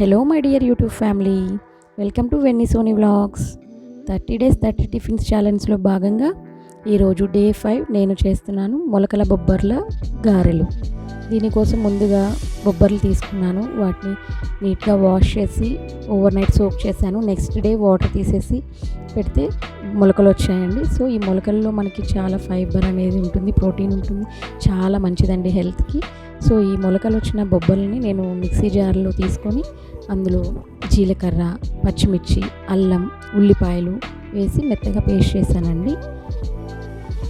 Hello my dear YouTube family welcome to వెన్నీ Sony vlogs thirty days thirty tiffins ఛాలెంజ్లో భాగంగా ఈరోజు day five నేను చేస్తున్నాను మొలకల బొబ్బర్ల గారెలు. దీనికోసం ముందుగా బొబ్బర్లు తీసుకున్నాను. వాటిని నీట్గా వాష్ చేసి ఓవర్ నైట్ సోక్ చేశాను. నెక్స్ట్ డే వాటర్ తీసేసి పెడితే మొలకలు వచ్చాయండి. సో ఈ మొలకల్లో మనకి చాలా ఫైబర్ అనేది ఉంటుంది ప్రోటీన్ ఉంటుంది. చాలా మంచిదండి హెల్త్కి సో ఈ మొలకలు వచ్చిన బొబ్బల్ని నేను మిక్సీ జార్లో తీసుకొని అందులో జీలకర్ర పచ్చిమిర్చి అల్లం ఉల్లిపాయలు వేసి మెత్తగా పేస్ట్ చేశానండి.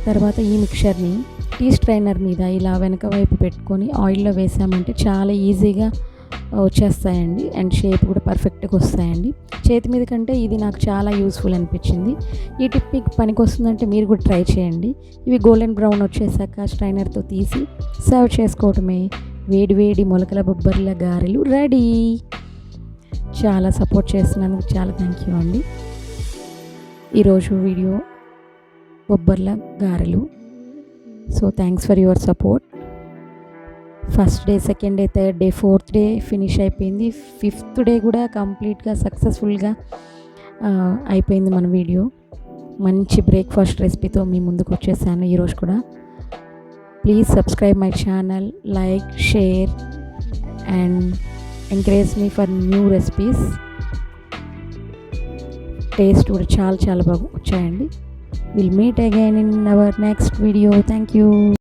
తర్వాత ఈ మిక్చర్ని టీ స్ట్రైనర్ మీద ఇలా వెనక వైపు పెట్టుకొని ఆయిల్లో వేసామంటే చాలా ఈజీగా వచ్చేస్తాయండి. అండ్ షేప్ కూడా పర్ఫెక్ట్గా వస్తాయండి. చేతి మీద కంటే ఇది నాకు చాలా యూస్ఫుల్ అనిపించింది. ఈ టిప్ మీకు పనికి వస్తుందంటే మీరు కూడా ట్రై చేయండి. ఇవి గోల్డెన్ బ్రౌన్ వచ్చేసాక స్ట్రైనర్తో తీసి సర్వ్ చేసుకోవటమే వేడి వేడి మొలకల బొబ్బర్ల గారెలు రెడీ. చాలా సపోర్ట్ చేస్తున్నాను చాలా థ్యాంక్ యూ అండి. ఈరోజు వీడియో బొబ్బర్ల గారెలు. So thanks for your support first day second day third day fourth day finish అయిపోయింది. ఫిఫ్త్ డే కూడా కంప్లీట్గా సక్సెస్ఫుల్గా అయిపోయింది మన వీడియో. మంచి బ్రేక్ఫాస్ట్ రెసిపీతో మీ ముందుకు వచ్చేసాను ఈరోజు కూడా. Please subscribe my channel like share and encourage me for new recipes taste కూడా చాలా చాలా బాగా వచ్చాయండి. Will meet again in our next video thank you